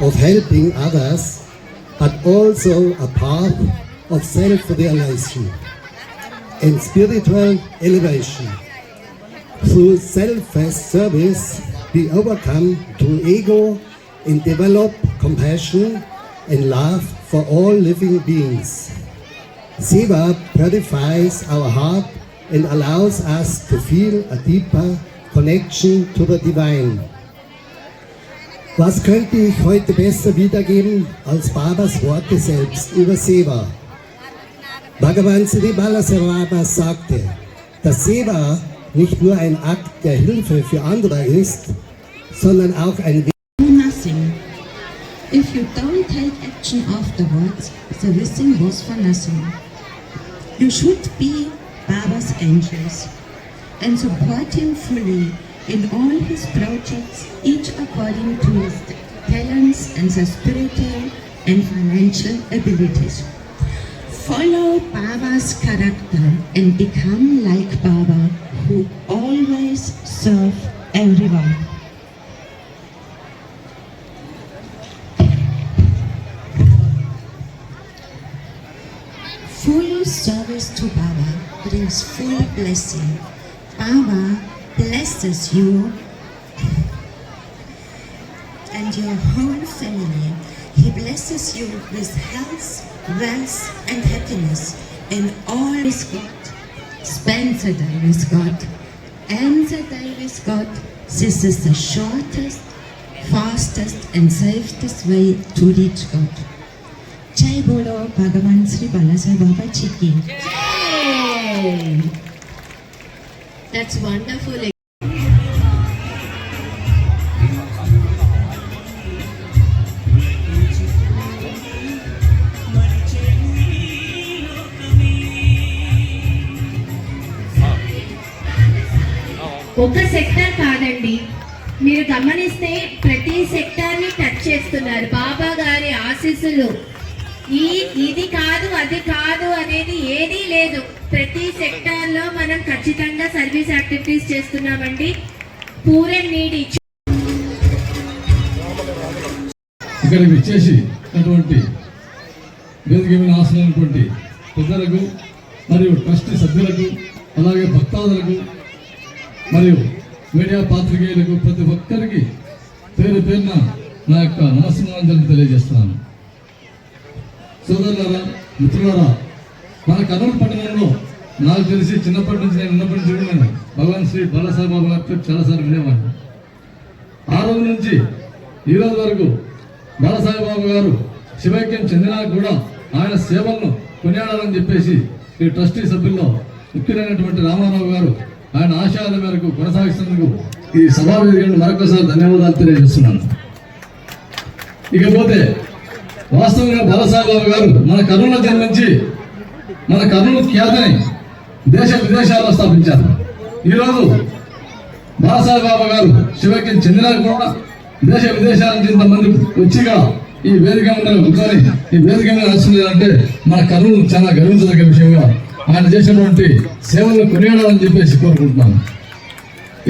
of helping others, but also a path of self-realization and spiritual elevation. Through selfless service, we overcome true ego and develop compassion and love for all living beings. Seva purifies our heart and allows us to feel a deeper connection to the divine. Was könnte ich heute besser wiedergeben als Babas Worte selbst über Seva? Bhagavan Sri Balasarvama sagte, dass Seva nicht nur ein Akt der Hilfe für andere ist, sondern auch ein do nothing. If you don't take action afterwards, listening was for nothing. You should be Baba's angels and support him fully in all his projects, each according to his talents and their spiritual and financial abilities. Follow Baba's character and become like Baba, who always serve everyone. Full service to Baba brings full blessing. Baba blesses you and your whole family. He blesses you with health, wealth, and happiness, and all is God. Spend the day with God. End the day with God. This is the shortest, fastest, and safest way to reach God. जय बोलो भगवान श्री बालासाहेब बाबा जी की that's wonderful ఒక sector కాదండి. మీరు గమనిస్తే ప్రతి సెక్టార్ని touch చేస్తున్నారు. బాబా గారి ఆశీస్సులు. ఈ ఇది కాదు అది కాదు అనేది ఏదీ లేదు. ప్రతి సెక్టార్లో మనం ఖచ్చితంగా సర్వీస్ యాక్టివిటీస్ చేస్తున్నామండి. Poor need. ఇచ్చి ఇక్కడికి వచ్చేసి అటువంటి వేదిక మీద ఆశలైనటువంటి పెద్దలకు మరియు ట్రస్ట్ సభ్యులకు అలాగే భక్తాదులకు మరియు మీడియా పాత్రికేయులకు ప్రతి ఒక్కరికి పేరు పేరున నా యొక్క నమస్కారం తెలియజేస్తున్నాను. సోదరులారా మిత్రులారా మన కర్నూలు పట్టణంలో నాకు తెలిసి చిన్నప్పటి నుంచి నేను ఉన్నప్పటి నుంచి కూడా నేను భగవాన్ శ్రీ బాలసాయిబాబు బాబు గారితో చాలాసార్లు వినేవాడిని. ఆ రోజు నుంచి ఈ రోజు వరకు బాలసాయిబాబు బాబు గారు శివైక్యం చెందినా కూడా ఆయన సేవలను కొనియాడాలని చెప్పేసి ఈ ట్రస్టీ సభ్యుల్లో ముఖ్యులైనటువంటి రామారావు గారు ఆయన ఆశయాల మేరకు కొనసాగిస్తున్నందుకు ఈ సభా వేదికను మరొకసారి ధన్యవాదాలు తెలియజేస్తున్నాను. ఇకపోతే వాస్తవంగా బాలసాహెబ్ బాబు గారు మన కర్నూలు జన్మించి మన కర్నూలు ఖ్యాతిని దేశ విదేశాల్లో స్థాపించారు. ఈరోజు బాలసాహెబ్ గారు శివకి చెందిన కూడా దేశ విదేశాల నుంచి ఇంతమంది వచ్చిగా ఈ వేదిక కూర్చొని ఈ వేదిక మీద నడుస్తున్నారంటే మన కర్నూలు చాలా గర్వించదగ్గ విషయంగా ఆయన చేసినటువంటి సేవలను కొనియాడాలని చెప్పేసి కోరుకుంటున్నాను.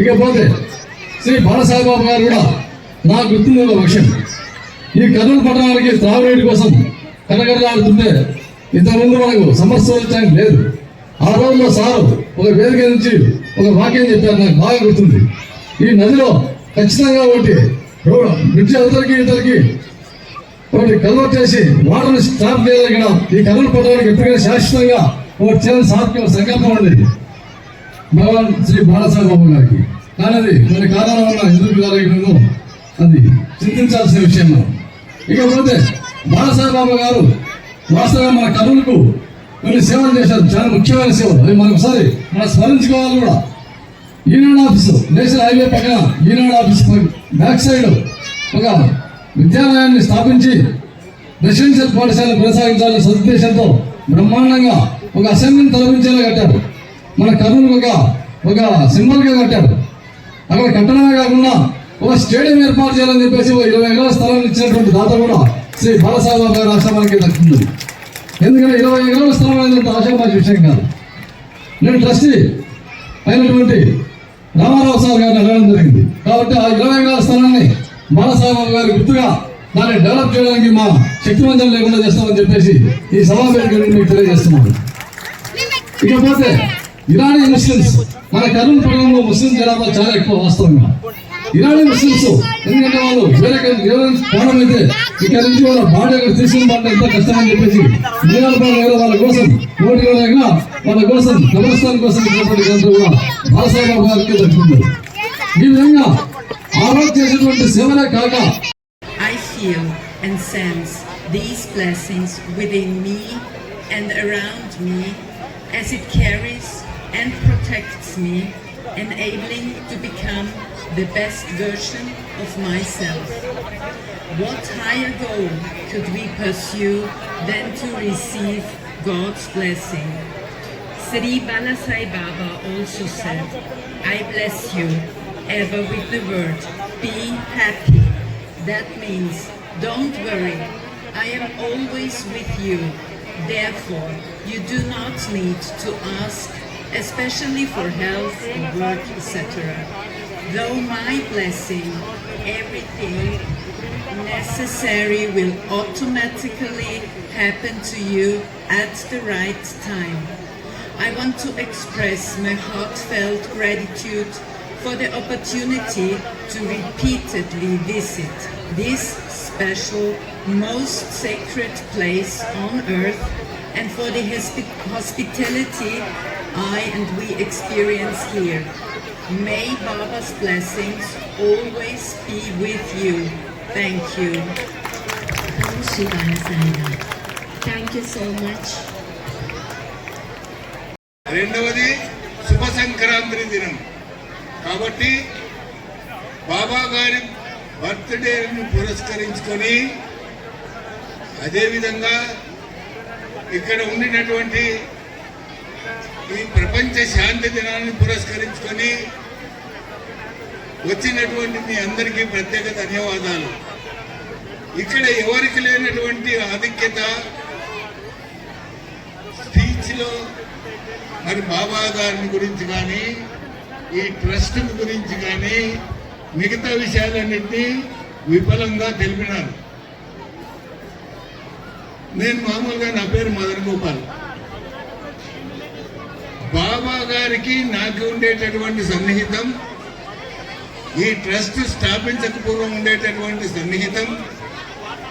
ఇకపోతే శ్రీ బాలసాహెబ్ గారు కూడా నా గుర్తుంది ఒక విషయం. ఈ కర్నూలు పట్టణానికి త్రాగునీటి కోసం కనకరలాడుతుంటే ఇంతకుముందు మనకు సమస్య లేదు. ఆ రోజులో సారు ఒక వేదిక నుంచి ఒక వాక్యం చెప్పారు నాకు బాగా గుర్తుంది. ఈ నదిలో ఖచ్చితంగా ఒకటి రో- బ్రిడ్జి అవతలికి ఇతరికి ఒకటి కన్వర్ట్ చేసి వాటర్ని స్టాప్ చేయగలిగిన ఈ కర్నూలు పట్టణానికి ఎప్పటికైనా శాశ్వతంగా ఒకటి చేయాలని సాధ్యం సంకల్పం ఉండేది భగవాన్ శ్రీ బాలసాహెబ్ బాబు గారికి. కానీ అది కొన్ని కాలంలో వల్ల ఎందుకు జరగలేదు అది చింతించాల్సిన విషయం మనం. ఇకపోతే బాలసాబాబు గారు వాస్తవంగా మన కర్నూలుకు కొన్ని సేవలు చేశారు. చాలా ముఖ్యమైన సేవలు. అవి మనం ఒకసారి మనం స్మరించుకోవాలి కూడా. ఈనాడు ఆఫీసు నేషనల్ హైవే పక్కన ఈనాడు ఆఫీస్ బ్యాక్ సైడ్ ఒక విద్యాలయాన్ని స్థాపించి రెసిడెన్షియల్ పాఠశాలను కొనసాగించాలనే సదుద్దేశంతో బ్రహ్మాండంగా ఒక అసెంబ్లీని తలపించేలా కట్టారు. మన కర్నూలు ఒక ఒక సింబల్గా కట్టారు. అక్కడ కట్టడమే కాకుండా ఒక స్టేడియం ఏర్పాటు చేయాలని చెప్పేసి ఒక ఇరవై ఎకరాల స్థలాన్ని ఇచ్చినటువంటి దాత కూడా శ్రీ బాలసాహెబ్ గారు ఆశ్రమానికి దక్కుతుంది ఎందుకంటే ఇరవై ఎకరాల స్థలం అనేది ఆశామాషి విషయం కాదు. నేను ట్రస్టీ అయినటువంటి రామారావు సార్ గారిని అడగడం జరిగింది. కాబట్టి ఆ ఇరవై ఎకరాల స్థలాన్ని బాలసాహెబ్ గారి గుర్తుగా దాన్ని డెవలప్ చేయడానికి మా శక్తివంతం లేకుండా చేస్తామని చెప్పేసి ఈ సమావేశం మీకు తెలియజేస్తున్నాను. ఇకపోతే ఇరానీ ముస్లిమ్స్ మన కర్నూలు పట్టణంలో ముస్లిం జనాభా చాలా ఎక్కువ వాస్తవంగా. ఇరానీ ముస్లిమ్స్ ఎందుకంటే వాళ్ళు వేరే వేరే కోణం అయితే ఇక్కడ నుంచి వాళ్ళ బాడీ అక్కడ తీసుకుని వాళ్ళ ఎంత కష్టం అని చెప్పేసి మూడు వేల వాళ్ళ కోసం నోటి లేక వాళ్ళ కోసం కబ్రస్థాన్ కోసం ఇచ్చినటువంటి గంట కూడా బాలసాహెబ్ గారికి దక్కుతుంది ఈ విధంగా ఆ రోజు చేసినటువంటి సేవలే కాక I feel and sense these blessings within me and around me as it carries and protects me, enabling to become the best version of myself. What higher goal could we pursue than to receive God's blessing? Sri Balasai Baba also said, I bless you ever with the word, be happy. That means, don't worry, I am always with you. Therefore, you do not need to ask, especially for health or work, etc. Though my blessing, everything necessary will automatically happen to you at the right time. I want to express my heartfelt gratitude for the opportunity to repeatedly visit this special, most sacred place on earth and for the hospi- hospitality I and we experience here. May Baba's blessings always be with you. Thank you. Shri Balasaya. Thank you so much రెండవది శుభ సంక్రాంతి దినం కాబట్టి బాబా గారి బర్త్డేను పురస్కరించుకొని అదేవిధంగా ఇక్కడ ఉండినటువంటి ఈ ప్రపంచ శాంతి దినాన్ని పురస్కరించుకొని వచ్చినటువంటి మీ అందరికీ ప్రత్యేక ధన్యవాదాలు. ఇక్కడ ఎవరికి లేనటువంటి ఆధిక్యత స్పీచ్లో మరి బాబా గారిని గురించి కానీ ఈ ట్రస్ట్ గురించి కానీ మిగతా విషయాలన్నింటినీ విఫలంగా తెలిపినారు. నేను మామూలుగా నా పేరు మదన్ గోపాల్ బాబా గారికి నాకు ఉండేటటువంటి సన్నిహితం ఈ ట్రస్ట్ స్థాపించక పూర్వం ఉండేటటువంటి సన్నిహితం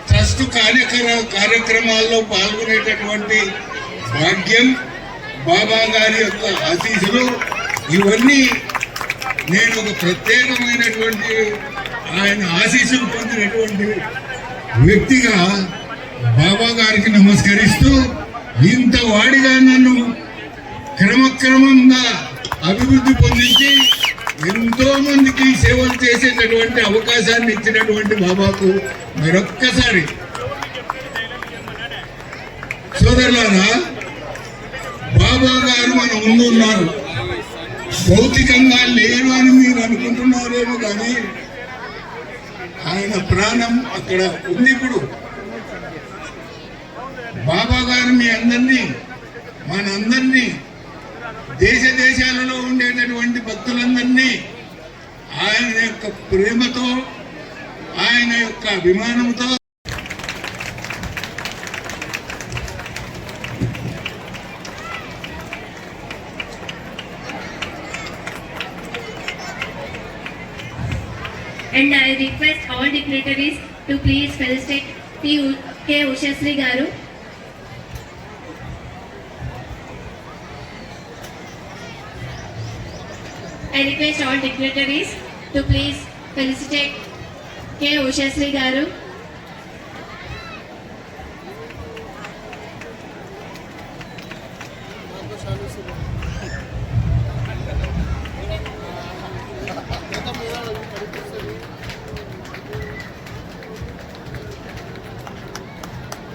ట్రస్ట్ కార్యక్రమ కార్యక్రమాల్లో పాల్గొనేటటువంటి భాగ్యం బాబా గారి యొక్క ఆశీస్సులు ఇవన్నీ నేను ఒక ప్రత్యేకమైనటువంటి ఆయన ఆశీస్సులు పొందినటువంటి వ్యక్తిగా బాబా గారికి నమస్కరిస్తూ ఇంత వాడిగా నన్ను క్రమక్రమంగా అభివృద్ధి పొందించి ఎంతో మందికి సేవలు చేసేటటువంటి అవకాశాన్ని ఇచ్చినటువంటి బాబాకు మరొక్కసారి సోదరులారా బాబా గారు మన ముందు ఉన్నారు. భౌతికంగా లేరు అని మీరు అనుకుంటున్నారేమో కానీ ఆయన ప్రాణం అక్కడ ఉంది ఇప్పుడు. బాబా గారు మీ అందరినీ మనందరినీ దేశ దేశాలలో ఉండేటటువంటి భక్తులందరినీ ఆయన యొక్క ప్రేమతో ఆయన యొక్క అభిమానంతో and I request all dignitaries to please felicitate P K Ushasri I request all dignitaries to please felicitate K. Ushasri Garu.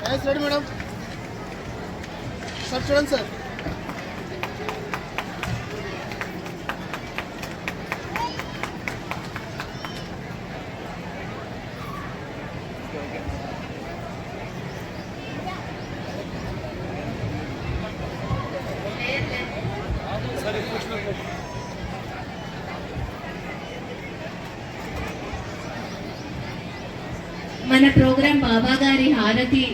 Yes ready madam sir చూడండి సార్ మన ప్రోగ్రాం బాబా గారి హారతి